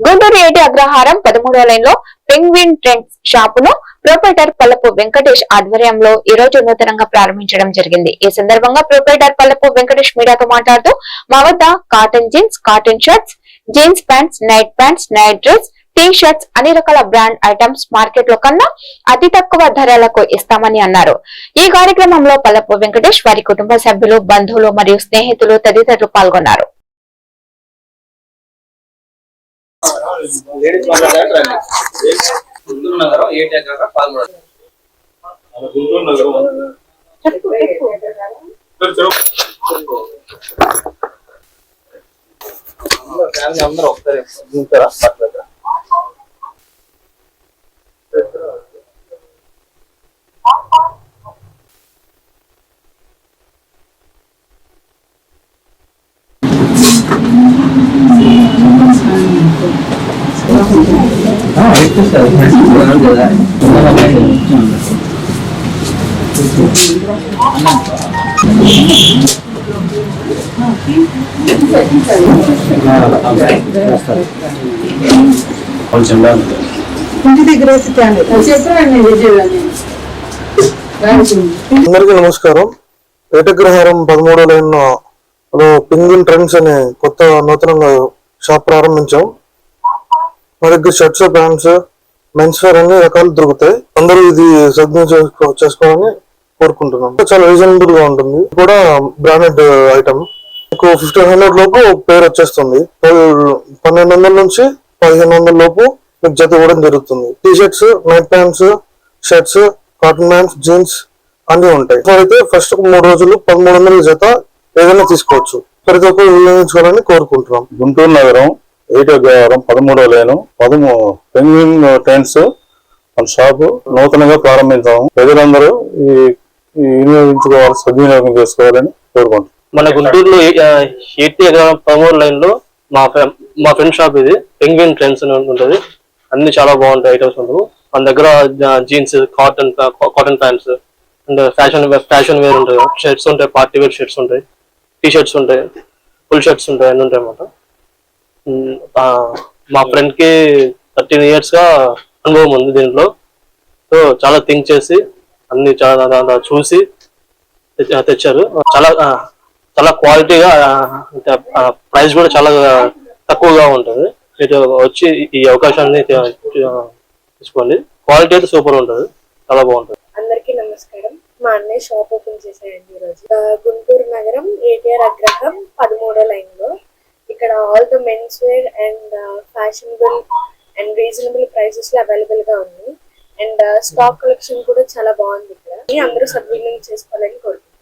గుంటూరు ఏటి అగ్రహారం పదమూడో లైన్లో పెంగ్విన్ ట్రెండ్స్ షాపును ప్రొపరేటర్ పల్లపు వెంకటేష్ ఆధ్వర్యంలో ఈ రోజు నూతనంగా ప్రారంభించడం జరిగింది. ఈ సందర్భంగా ప్రొపరేటర్ పల్లపు వెంకటేష్ మీడియాతో మాట్లాడుతూ మా వద్ద cotton jeans cotton shirts jeans pants night pants night dress T shirts అన్ని రకాల బ్రాండ్ ఐటమ్స్ మార్కెట్లో కన్నా అతి తక్కువ ధరలకు ఇస్తామని అన్నారు. ఈ కార్యక్రమంలో పల్లపు వెంకటేష్ వారి కుటుంబ సభ్యులు బంధువులు మరియు స్నేహితులు తదితరులు పాల్గొన్నారు. గుంటూరు నగరం ఏటి ఎకరాల పాల్గొనడం. గుంటూరు నగరం ఫ్యామిలీ అందరూ ఒకసారి కొంచెం ఇంటి దగ్గర అందరికీ నమస్కారం. ఏటగ్రహారం పదమూడో లైన్ పింగిల్ పింగిన్ ట్రెండ్స్ అనే కొత్త నూతనంగా షాప్ ప్రారంభించాం. మా దగ్గర షర్ట్స్ ప్యాంట్స్ మెన్స్ వేర్ అన్ని రకాలు దొరుకుతాయి. అందరూ ఇది సద్వినియోగం చేసుకో- చేసుకోవాలని కోరుకుంటున్నాం. చాలా రీజనబుల్గా ఉంటుంది. ఇది కూడా బ్రాండెడ్ ఐటమ్ మీకు ఫిఫ్టీన్ హండ్రెడ్ లోపు పేరు వచ్చేస్తుంది. పల్- పన్నెండు వందల నుంచి పదిహేను వందల లోపు మీకు జత ఇవ్వడం జరుగుతుంది. T shirts night pants shirts cotton pants jeans అన్ని ఉంటాయి. అయితే ఫస్ట్ మూడు రోజులు పదమూడు వందల జత ఏదైనా తీసుకోవచ్చు. ప్రతి ఒక్కరు వినియోగించుకోవాలని కోరుకుంటున్నాం. గుంటూరు నగరం ఏటో గవరం పదమూడో లేను. పదమూ పెంగ్విన్ టెంట్స్ మన షాపు నూతనంగా ప్రారంభించాము ప్రజలందరూ ఈ వినియోగించుకోవాలి సద్వినియోగం చేసుకోవాలని కోరుకుంటున్నాం. మన గుంటూరులో ఎయిటీ పదమూడు లైన్లో మా మా ఫ్రెండ్ షాప్ ఇది. పెంగ్విన్ ట్రెండ్స్ అని ఉంటుంది. అన్ని చాలా బాగుంటాయి ఐటమ్స్ ఉంటారు మన దగ్గర jeans cotton cotton pants and fashion fashion wear ఉంటాయి. షర్ట్స్ ఉంటాయి పార్టీ వేర్ షర్ట్స్ ఉంటాయి. టీ షర్ట్స్ ఉంటాయి. ఫుల్ షర్ట్స్ ఉంటాయి అన్ని ఉంటాయి అన్నమాట. మా ఫ్రెండ్కి థర్టీన్ ఇయర్స్గా అనుభవం ఉంది దీంట్లో. సో చాలా థింక్ చేసి అన్ని చాలా చూసి తెచ్చారు. చాలా చాలా క్వాలిటీగా ప్రైస్ కూడా చాలా తక్కువగా ఉంటుంది. మీరు వచ్చి ఈ అవకాశాన్ని తీసుకోండి. క్వాలిటీ అయితే సూపర్ ఉంటుంది. చాలా బాగుంటుంది. అందరికీ నమస్కారం. మా అన్నయ్య షాప్ ఓపెన్ చేశాడండి ఈరోజు. గుంటూరు నగరం ఏటీఆర్ అగ్రహం పదమూడో line. All the men's wear and fashionable and reasonable ప్రైసెస్లో అవైలబుల్గా ఉంది. అండ్ స్టాక్ కలెక్షన్ కూడా చాలా బాగుంది ఇక్కడ. అందరూ సద్వినియోగం చేసుకోవాలని కోరుకుంటున్నాను